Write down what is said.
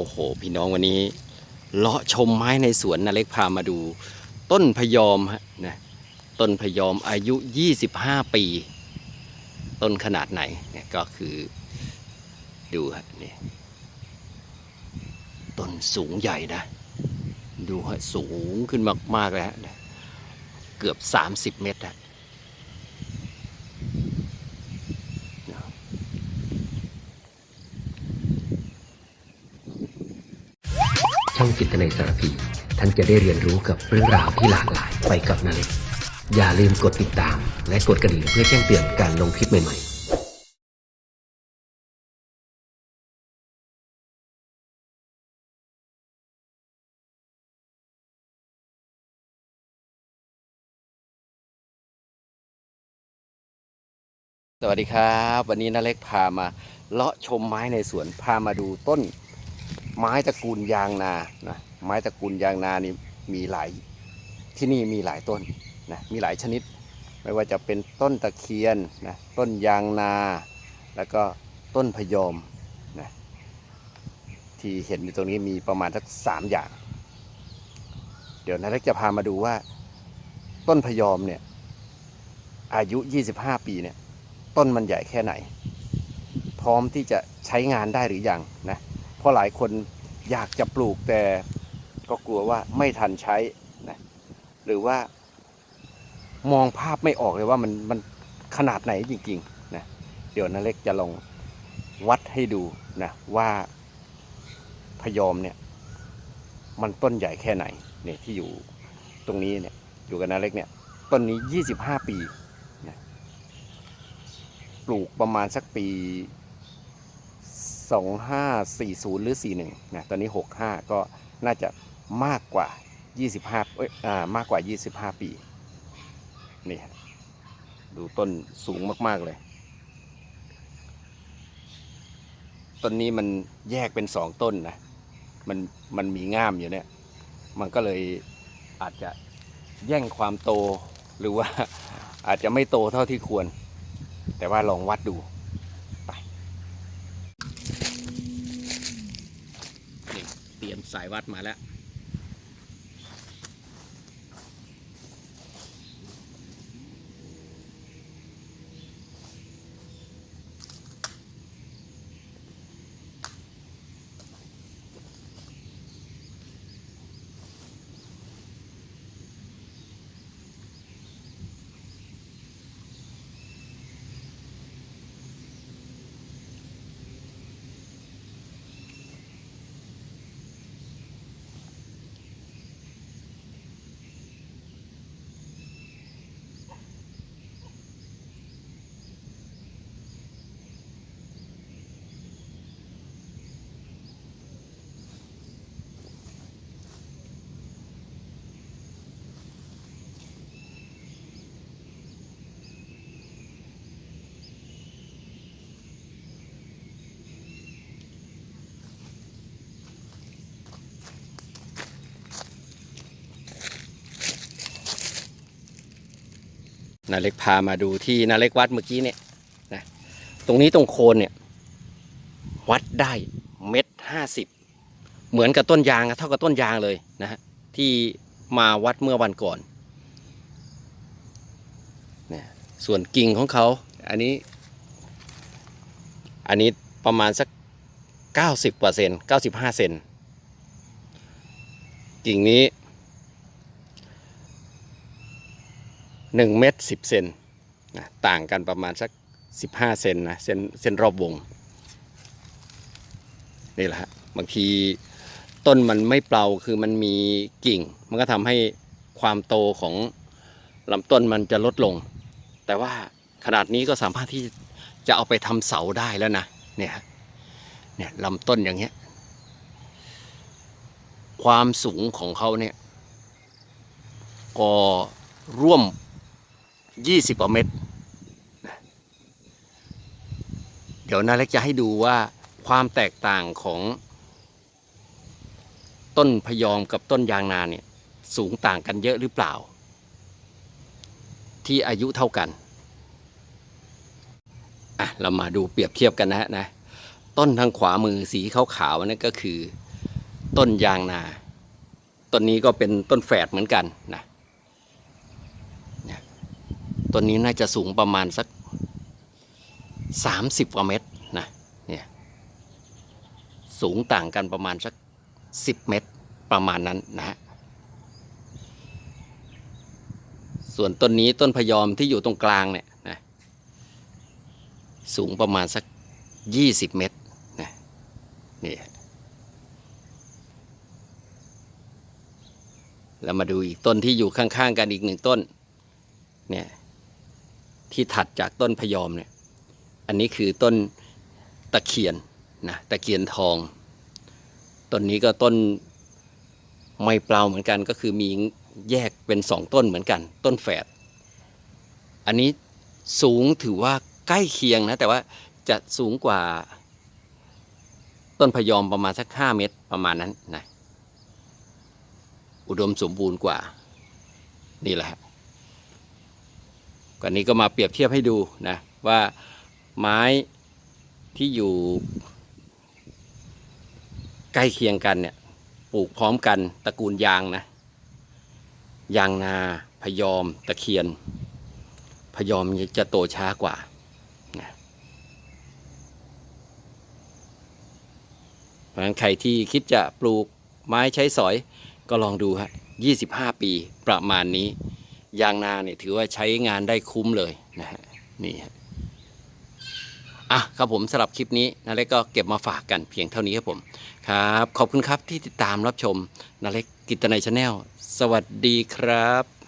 โอ้โห พี่น้องวันนี้เลาะชมไม้ในสวนนาเล็กพามาดู ต้นพยอมฮะนะต้นพยอมอายุ 25 ปี ต้นขนาดไหนเนี่ยก็คือดูฮะนี่ต้นสูงใหญ่นะ ดูฮะสูงขึ้นมากๆเลยฮะเกือบ 30 เมตรฮะ ช่อง จิตในสารพี ท่านจะได้เรียนรู้กับเรื่องราวที่หลากหลายไปกับนาเล็กอย่าลืมกดติดตาม และกดกระดิ่งเพื่อแจ้งเตือนการลงคลิปใหม่ๆสวัสดีครับ วันนี้นาเล็กพามาเลาะชมไม้ในสวนพามาดูต้น ไม้ตระกูลยางนานะไม้ตระกูลยางนานี่มีหลายที่นี่มีหลายต้นนะมีหลายชนิด ไม่ว่าจะเป็นต้นตะเคียนนะต้นยางนา แล้วก็ต้นพยอมนะที่เห็นอยู่ตรงนี้มีประมาณสักสามอย่าง เดี๋ยวนาเล็กจะพามาดูว่า ต้นพยอมเนี่ยอายุ 25 ปีเนี่ยต้นมันใหญ่แค่ไหน พร้อมที่จะใช้งานได้หรือยังนะ เพราะหลายคนอยากจะปลูกแต่ก็กลัวว่าไม่ทันใช้นะหรือว่ามองภาพไม่ออกเลยว่ามันมันขนาดไหนจริงๆนะเดี๋ยวนาเล็กจะลองวัดให้ดูนะว่าพยอมเนี่ย มันต้นใหญ่แค่ไหนเนี่ยที่อยู่ตรงนี้เนี่ยอยู่กับนาเล็กเนี่ยต้นนี้ 25 ปีนะปลูกประมาณสักปี 2540 หรือ 41นะตอนนี้ 65 ก็น่าจะมากกว่า 25เอ้ยอ่ามากกว่า 25 ปี นี่ดูต้นสูงมาก ๆ เลย ต้นนี้มันแยกเป็นสองต้นนะ มันมันมีง่ามอยู่เนี่ย มันก็เลยอาจจะแย่งความโตหรือว่าอาจจะไม่โตเท่าที่ควร แต่ว่าลองวัดดู ไปนี่เตรียม สายวัดมาแล้ว นาเล็กพามาดูที่นาเล็กวัดเมื่อกี้เนี่ยนะตรงนี้ตรงโคนเนี่ยวัดได้เม็ดห้าสิบเหมือนกับต้นยางเท่ากับต้นยางเลยนะฮะที่มาวัดเมื่อวันก่อนเนี่ยส่วนกิ่งของเขาอันนี้ อันนี้ประมาณสักเก้าสิบกว่าเซนเก้าสิบห้าเซนกิ่งนี้ หนึ่งเมตรสิบเซนนะต่างกันประมาณสักสิบห้าเซนนะเส้นเส้นรอบวงนี่แหละฮะบางทีต้นมันไม่เปล่าคือมันมีกิ่ง มันก็ทำให้ความโตของลำต้นมันจะลดลง แต่ว่าขนาดนี้ก็สามารถที่จะเอาไปทำเสาได้แล้วนะเนี่ยฮะเนี่ยลำต้นอย่างเงี้ยความสูงของเขาเนี่ยก็ร่วม 20กว่าเมตรเดี๋ยวนาเล็กจะให้ดูว่าความแตกต่างของต้นพยอมกับต้นยางนาเนี่ยสูงต่างกันเยอะหรือเปล่า ที่อายุเท่ากันอะเรามาดูเปรียบเทียบกันนะฮะนะต้นทางขวามือสีขาวๆนั่นก็คือ ต้นยางนา ต้นนี้ก็เป็นต้นแฝดเหมือนกันนะ ต้นนี้น่าจะสูงประมาณสักสามสิบกว่าเมตรนะเนี่ยสูงต่างกันประมาณสักสิบเมตรประมาณนั้นนะฮะส่วนต้นนี้ต้นพยอมที่อยู่ตรงกลางเนี่ยนะสูงประมาณสักยี่สิบเมตรนะนี่แล้วมาดูอีกต้นที่อยู่ข้างๆกันอีกหนึ่งต้นเนี่ย ที่ถัดจากต้นพยอมเนี่ย อันนี้คือต้นตะเคียนนะตะเคียนทอง ต้นนี้ก็ต้นไม่เปล่าเหมือนกันก็คือมีแยกเป็นสองต้นเหมือนกัน ต้นแฝด อันนี้สูงถือว่าใกล้เคียงนะ แต่ว่าจะสูงกว่าต้นพยอมประมาณสักห้าเมตรประมาณนั้นนะอุดมสมบูรณ์กว่า นี่แหละ ก่อนนี้ก็มาเปรียบเทียบให้ดูนะว่าไม้ที่อยู่ใกล้เคียงกันเนี่ยปลูกพร้อมกันตระกูลยางนะยางนาพยอมตะเคียน พยอมจะโตช้ากว่านะเพราะฉะนั้นใครที่คิดจะปลูกไม้ใช้สอยก็ลองดูฮะ 25 ปีประมาณนี้ ยางนาเนี่ยถือว่าใช้งานได้คุ้มเลยนะฮะนี่ฮะอะครับผมสำหรับคลิปนี้นาเล็กก็เก็บมาฝากกันเพียงเท่านี้ครับผมครับ ขอบคุณครับที่ติดตามรับชมนาเล็กกิตนายชาแนลสวัสดีครับ